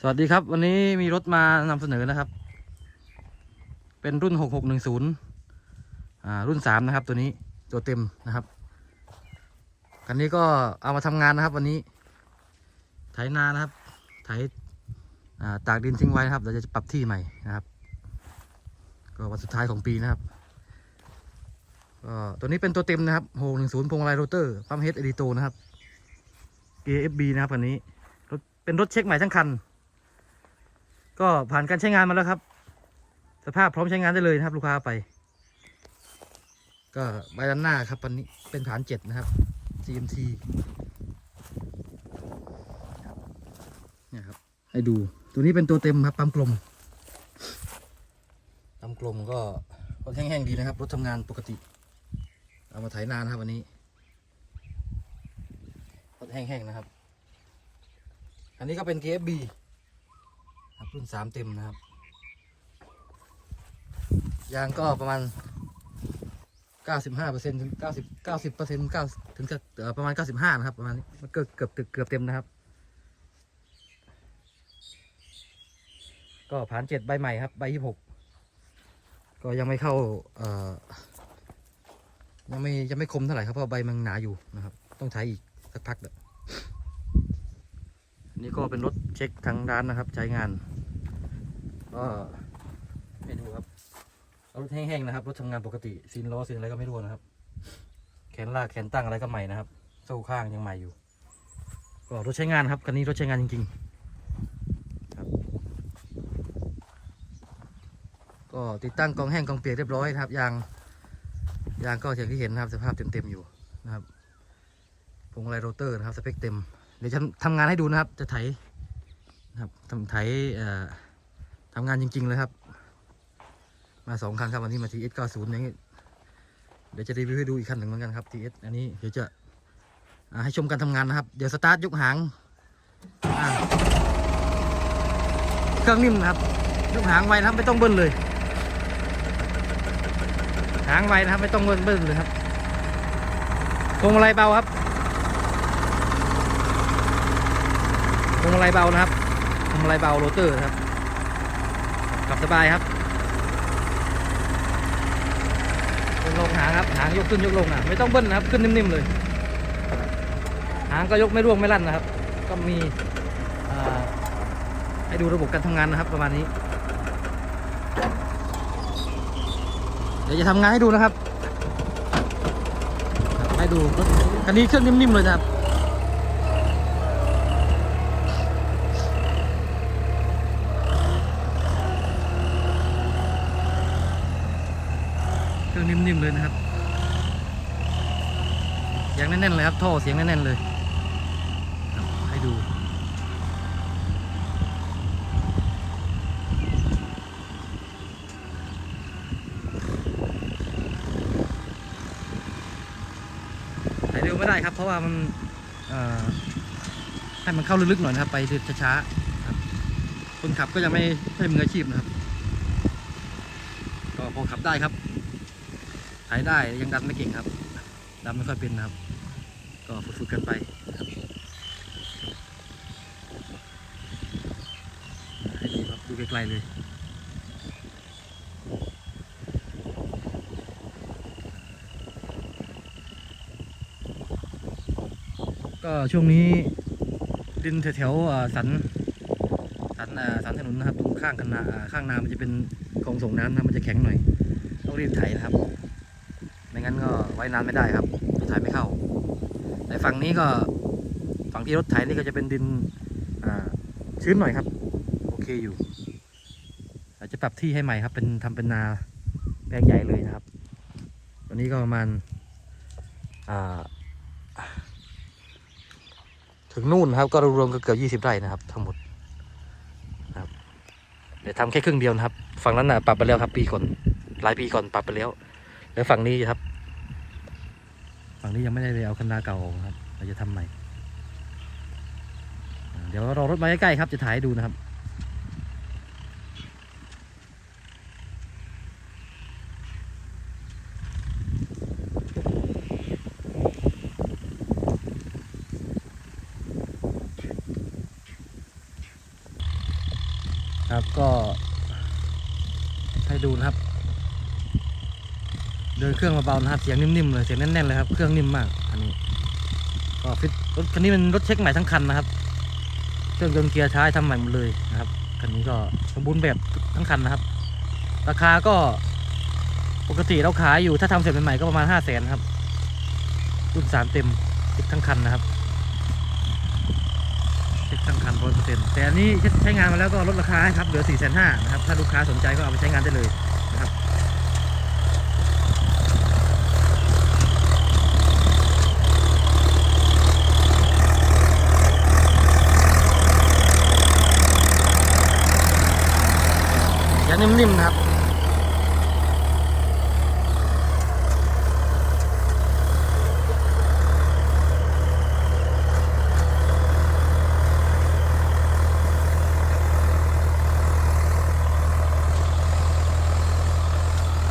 สวัสดีครับ วันนี้มีรถมานำเสนอนะครับ เป็นรุ่น 6610อ่ารุ่น 3 นะครับ ตัวนี้ตัวเต็มนะครับ คันนี้ก็เอามาทำงานนะครับ วันนี้ ไถนานะครับ ไถตากดินทิ้งไว้นะครับ เราจะปรับที่ใหม่นะครับ ก็วันสุดท้ายของปีนะครับก็ตัวนี้เป็นตัวเต็มนะครับ610พวงมาลัยโรเตอร์ปั๊มเฮดเอดิโตนะครับ AFB นะครับคันนี้รถเป็นรถเช็คใหม่ทั้งคัน ก็ผ่านการใช้งานมาแล้วครับ สภาพพร้อมใช้งานได้เลยนะครับ ลูกค้าไป ก็ใบด้านหน้าครับปันนี้เป็นฐานเจ็ดนะครับ CMT เนี่ยครับ ให้ดูตัวนี้เป็นตัวเต็มครับปั๊มกลมปั๊มกลมก็รถแห้งๆดีนะครับ รถทำงานปกติ เอามาไถนานนครับวันนี้รถแห้งๆนะครับ อันนี้ก็เป็น KFB ครับรุ่นสามเต็มนะครับ ยางก็ประมาณ95เปอร์เซ็นต์ถึง90 90เปอร์เซ็นต์9ถึงจะเอ่อประมาณ95นะครับประมาณนี้มันเกือบเกือบเกือบเต็มนะครับ ก็ผ่านเจ็ดใบใหม่ครับใบที่หกก็ยังไม่เข้าเอ่อยังไม่ยังไม่คมเท่าไหร่ครับเพราะใบมันหนาอยู่นะครับ ต้องใช้อีกสักพักเดี๋ยวอั นี่ก็เป็นรถเช็คทางร้านนะครับ ใช้งานก็ไม่ดูครับรถแห้งๆนะครับรถทำงานปกติซีนล้อซีนอะไรก็ไม่รู้นะครับ แขนลากแขนตั้งอะไรก็ใหม่นะครับโซ่ข้างยังใหม่อยู่ ก็รถใช้งานครับคันนี้รถใช้งานจริงๆครับ ก็ติดตั้งกองแห้งกองเปียกเรียบร้อยนะครับยางยางก็อย่างที่เห็นนะครับสภาพเต็มๆอยู่นะครับพวงมาลัยโรเตอร์นะครับสเปคเต็ม เดี๋ยวจะทำงานให้ดูนะครับ จะไถนะครับทำไถทำงานจริง ๆ เลยครับ มาสองคันครับวันนี้มา TS 90 อย่างนี้เดี๋ยวจะรีวิวให้ดูอีกคันหนึ่งเหมือนกันครับ TS อันนี้เดี๋ยวจะให้ชมการทำงานนะครับ เดี๋ยวสตาร์ทยกหางเครื่องนิ่มนะครับยกหางไวนะครับไม่ต้องเบิ้ลเลย หางไวนะครับไม่ต้องเบิ้ลเบิ้ลเลยครับพวงมาลัยเบาครับ วงมาลัยเบานะครับพวงมาลัยเบาโรเตอร์นะครับขับสบายครับขึ้นลงหางครับหางยกขึ้นยกลงอะไม่ต้องเบิ้ลนะครับขึ้นนิ่มๆเลย หางก็ยกไม่ร่วงไม่ลั่นนะครับ ก็มีให้ดูระบบการทำงานนะครับประมาณนี้ เดี๋ยวจะทำงานให้ดูนะครับ ให้ดูรถคันนี้เครื่องนิ่มๆเลยนะครับ เครื่องนิ่ มเลยนะครับเสียงแน่นๆเลยครับท่อเสียงแน่นๆเลยให้ดูถ่ายเร็วไม่ได้ครับ เพราะว่ามันให้มันเข้าลึกๆหน่อยนะครับ ไปช้าๆครับคนขับก็ยังไม่ใช่มืออาชีพนะครับ ก็พอขับได้ครับ ถ่ายได้ยังดันไม่เก่งครับดันไม่ค่อยเป็นนะครับ ก็ฝึกๆกันไปครับให้ดูครับดูไกลๆเลยก็ช่วงนี้ดินแถวๆสันสันอ่าสันถนนนะครับตรงข้างคันาข้างนามันจะเป็นคลองส่งน้ำนะมันจะแข็งหน่อยต้องรีบไถนะครับ ก็ไว้นานไม่ได้ครับรถไถไม่เข้าแต่ฝั่งนี้ก็ฝั่งที่รถไถนี่ก็จะเป็นดินชื้นหน่อยครับ โอเคอยู่อาจจะปรับที่ให้ใหม่ครับ เป็นทำเป็นนาแปลงใหญ่เลยนะครับวันนี้ก็ประมาณถึงนู่นครับก็รวมๆก็เกือบยี่สิบไร่นะครับ ทั้งหมดนะครับเดี๋ยวทำแค่ครึ่งเดียวนะครับ ฝั่งนั้นนะปรับไปแล้วครับ ปีก่อนหลายปีก่อนปรับไปแล้ว แล้วฝั่งนี้ครับ ฝั่งนี้ยังไม่ได้ไปเอาคันนาเก่าออกนะครับ เราจะทำใหม่ เดี๋ยวรอรถมาใกล้ๆครับ จะถ่ายดูนะครับก็ให้ดูนะครับ เดินเครื่องเบาๆนะครับเสียงนิ่มๆเลยเสียงแน่นๆเลยครับเครื่องนิ่มมากอันนี้ก็ฟิตรถคันนี้เป็นรถเช็คใหม่ทั้งคันนะครับ เครื่องยนต์เกียร์ท้ายทำใหม่หมดเลยนะครับคันนี้ก็สมบูรณ์แบบทั้งคันนะครับ ราคาก็ปกติเราขายอยู่ถ้าทำเสร็จใหม่ๆก็ประมาณห้าแสนครับรุ่นสามเต็มเช็คทั้งคันนะครับเช็คทั้งคันร้อยเปอร์เซ็นต์แต่อันนี้ใช้งานมาแล้วก็ลดราคาครับเหลือสี่แสนห้านะครับถ้าลูกค้าสนใจก็เอาไปใช้งานได้เลย นิ่มๆนะครับ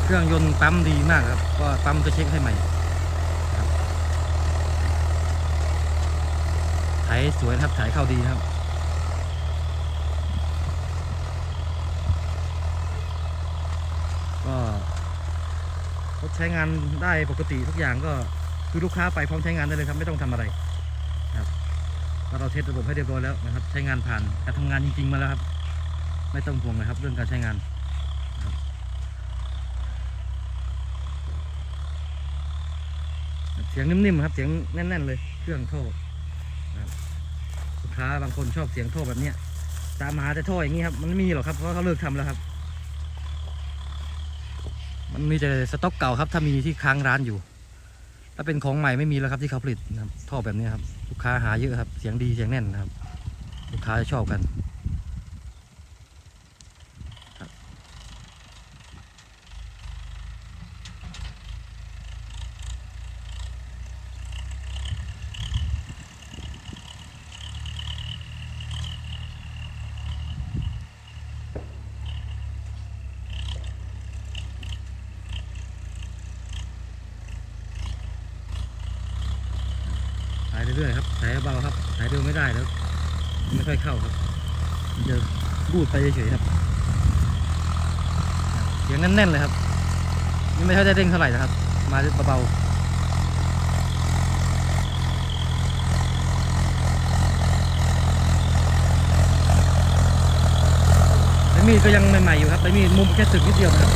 เครื่องยนต์ปั๊มดีมากครับ ก็ปั๊มก็เช็คให้ใหม่ครับถ่ายสวยนะครับถ่ายเข้าดีนะครับ ก็รถ ใช้งานได้ปกติทุกอย่างก็คือลูกค้าไปพร้อมใช้งานได้เลยครับไม่ต้องทำอะไรครับเราเทสระบบให้เรียบร้อยแล้วนะครับ ใช้งานผ่านการทำงานจริงๆมาแล้วครับ ไม่ต้องห่วงนะครับ เรื่องการใช้งานเสียงนิ่มๆครับเสียงแน่นๆเลยเครื่องโท่ลูกค้าบางคนชอบเสียงโท่แบบเนี้ยตามหาแต่โท่อย่างนี้ครับมันไม่มีหรอกครับเพราะเขาเลิกทำแล้วครับ มันมีแต่สต็อกเก่าครับถ้ามีที่ค้างร้านอยู่ ถ้าเป็นของใหม่ไม่มีแล้วครับที่เขาผลิตนะครับท่อแบบนี้ครับลูกค้าหาเยอะครับ เสียงดีเสียงแน่นนะครับ ลูกค้าจะชอบกันายเรื่อยๆครับถ่ายเบาครับถ่ายเร็วไม่ได้แล้วไม่ค่อยเข้าครับมันจะบูดไปเฉยๆครับเสียงแน่นๆเลยครับนี่ไม่ค่อยได้เร่งเท่าไหร่นะครับ มาเบาๆใบมีดก็ยังใหม่ๆอยู่ครับใบมีดมุมแค่สึกนิดเดียวครับ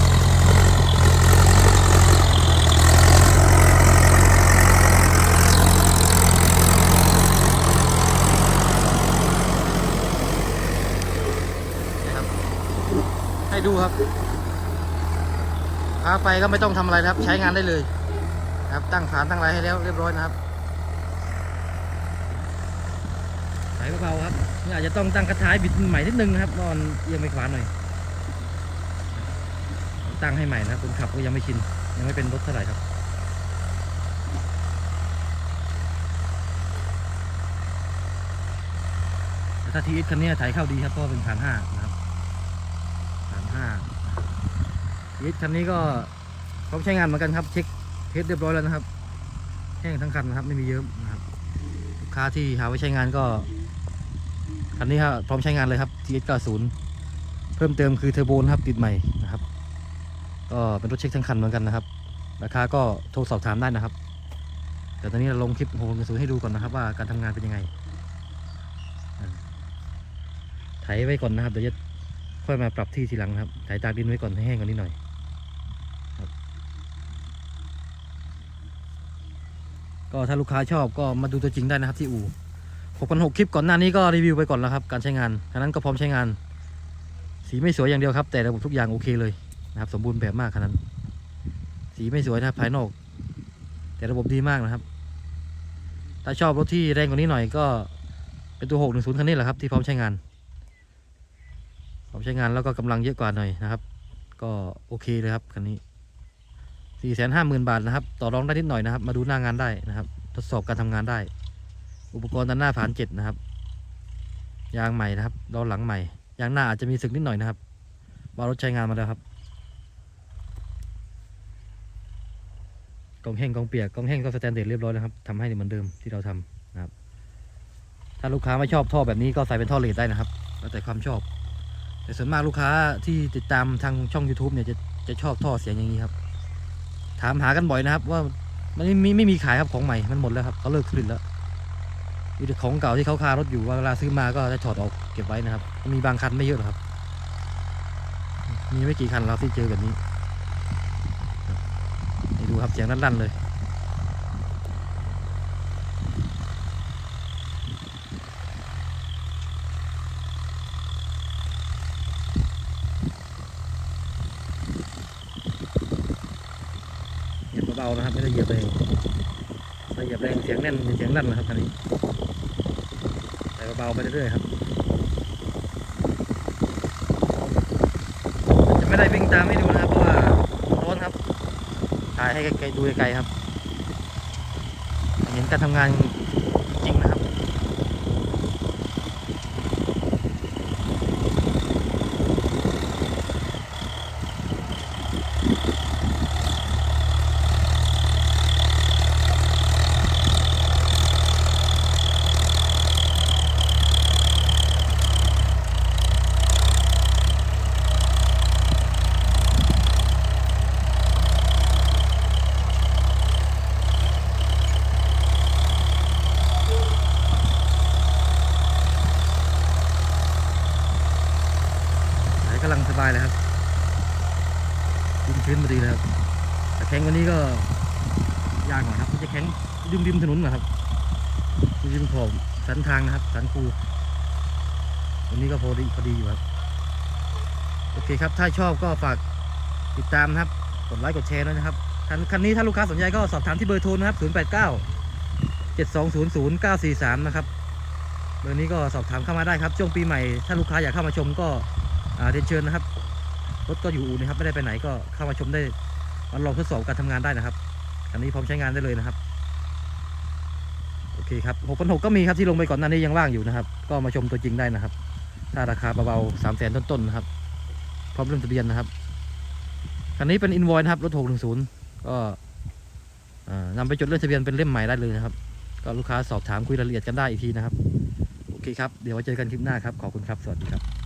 ดูครับพาไปก็ไม่ต้องทำอะไรนะครับ ใช้งานได้เลยครับตั้งฐานตั้งอะไรให้แล้วเรียบร้อยนะครับสายเบาๆครับนี่อาจจะต้องตั้งกระท้ายบิดใหม่นิดนึงนะครับนอนเอียงไปขวาหน่อยตั้งให้ใหม่นะคนขับก็ยังไม่ชินยังไม่เป็นรถเท่าไหร่ครับแต่ถ้าทีเอสคันนี้ถ่ายเข้าดีครับเพราะเป็นผ่านห้านะครับ ผ่านห้าทีเอสคันนี้ก็พร้อมใช้งานเหมือนกันครับ เช็คเทสเรียบร้อยแล้วนะครับ แห้งทั้งคันนะครับ ไม่มีเยิ้มนะครับลูกค้าที่หาไว้ใช้งานก็ คันนี้ครับพร้อมใช้งานเลยครับ TS 90 เพิ่มเติมคือเทอร์โบนะครับติดใหม่นะครับ ก็เป็นรถเช็คทั้งคันเหมือนกันนะครับ ราคาก็โทรสอบถามได้นะครับ แต่ตอนนี้เราลงคลิปโฮมสูให้ดูก่อนนะครับว่าการทำงานเป็นยังไงไถไว้ก่อนนะครับเดี๋ยวจะ ค่อยมาปรับที่ทีหลังครับไถตากดินไว้ก่อนให้แห้งกว่านี้หน่อยครับ ก็ถ้าลูกค้าชอบก็มาดูตัวจริงได้นะครับที่อู่6,600คลิปก่อนหน้านี้ก็รีวิวไปก่อนแล้วครับ การใช้งานฉะนั้นก็พร้อมใช้งาน สีไม่สวยอย่างเดียวครับ แต่ระบบทุกอย่างโอเคเลยนะครับ สมบูรณ์แบบมากขนาดนั้น สีไม่สวยนะภายนอก แต่ระบบดีมากนะครับ ถ้าชอบรถที่แรงกว่านี้หน่อยก็เป็นตัว 610 คันนี้แหละครับที่พร้อมใช้งาน ผมใช้งานแล้วก็กำลังเยอะกว่าหน่อยนะครับ ก็โอเคเลยครับคันนี้สี่แสนห้าหมื่นบาทนะครับ ต่อรองได้นิดหน่อยนะครับ มาดูหน้างานได้นะครับ ทดสอบการทำงานได้ อุปกรณ์ด้านหน้าผานเจ็ดนะครับ ยางใหม่นะครับล้อหลังใหม่ ยางหน้าอาจจะมีสึกนิดหน่อยนะครับบารถใช้งานมาแล้วครับกองแห้งกองเปียกกองแห้งก็สแตนเดร์ดเรียบร้อยแล้วครับทำให้เหมือนเดิมที่เราทำนะครับ ถ้าลูกค้าไม่ชอบท่อแบบนี้ก็ใส่เป็นท่อเลดได้นะครับ แล้วแต่ความชอบ แต่ส่วนมากลูกค้าที่ติดตามทางช่อง YouTube เนี่ยจะจะชอบท่อเสียงอย่างนี้ครับ ถามหากันบ่อยนะครับ ว่ามันไม่มีไม่มีขายครับของใหม่มันหมดแล้วครับเขาเลิกผลิตแล้วมีแต่ของเก่าที่เขาคารถอยู่เวลาซื้อมาก็จะถอดออกเก็บไว้นะครับ มีบางคันไม่เยอะหรอกครับ มีไม่กี่คันเราที่เจอแบบนี้ดูครับเสียงลั่นๆเลย บเบานะครับไม่ได้เหยียบแรงถ้าเหยียบแรงเสียงแน่นเสียงลั่นนะครับคันนี้ใส่เบาๆไปเรื่อยๆครับจะไม่ได้วิ่งตามให้ดูนะครับเพราะว่าร้อนครับถ่ายให้ไกลๆดูไกลๆครับ เห็นการทำงานจริงนะครับ ไหนกำลังสบายเลยครับดินชื้นพอดีเลยครับแต่แข็งกวันนี้ก็ยากหน่อยครับมันจะแข็ง ริมถนนนะครับริมขอบสันทางนะครับ สันคูวันนี้ก็พอดีพอดีอยู่ครับ โอเคครับ ถ้าชอบก็ฝากติดตามนะครับ กดไลค์กดแชร์ด้วยนะครับคันคันนี้ถ้าลูกค้าสนใจก็สอบถามที่เบอร์โทรนะครับ 089 7200 943 นะครับ เบอร์นี้ก็สอบถามเข้ามาได้ครับช่วงปีใหม่ ถ้าลูกค้าอยากเข้ามาชมก็เรียนเชิญนะครับ รถก็อยู่อู่นะครับ ไม่ได้ไปไหนก็เข้ามาชมได้มาลองทดสอบการทำงานได้นะครับ อันนี้พร้อมใช้งานได้เลยนะครับ คครับ6,006ก็มีครับที่ลงไปก่อนหน้านี้ยังว่างอยู่นะครับ ก็มาชมตัวจริงได้นะครับ ถ้าราคาเบาๆสามแสนต้นๆนะครับ พร้อมเรื่องทะเบียนนะครับ คันนี้เป็นอินวอยนะครับ รถ610ก็อ่านำไปจดเรื่องทะเบียนเป็นเล่มใหม่ได้เลยนะครับ ก็ลูกค้าสอบถามคุยรายละเอียดกันได้อีกทีนะครับ โอเคครับ เดี๋ยวไว้เจอกันคลิปหน้าครับ ขอบคุณครับ สวัสดีครับ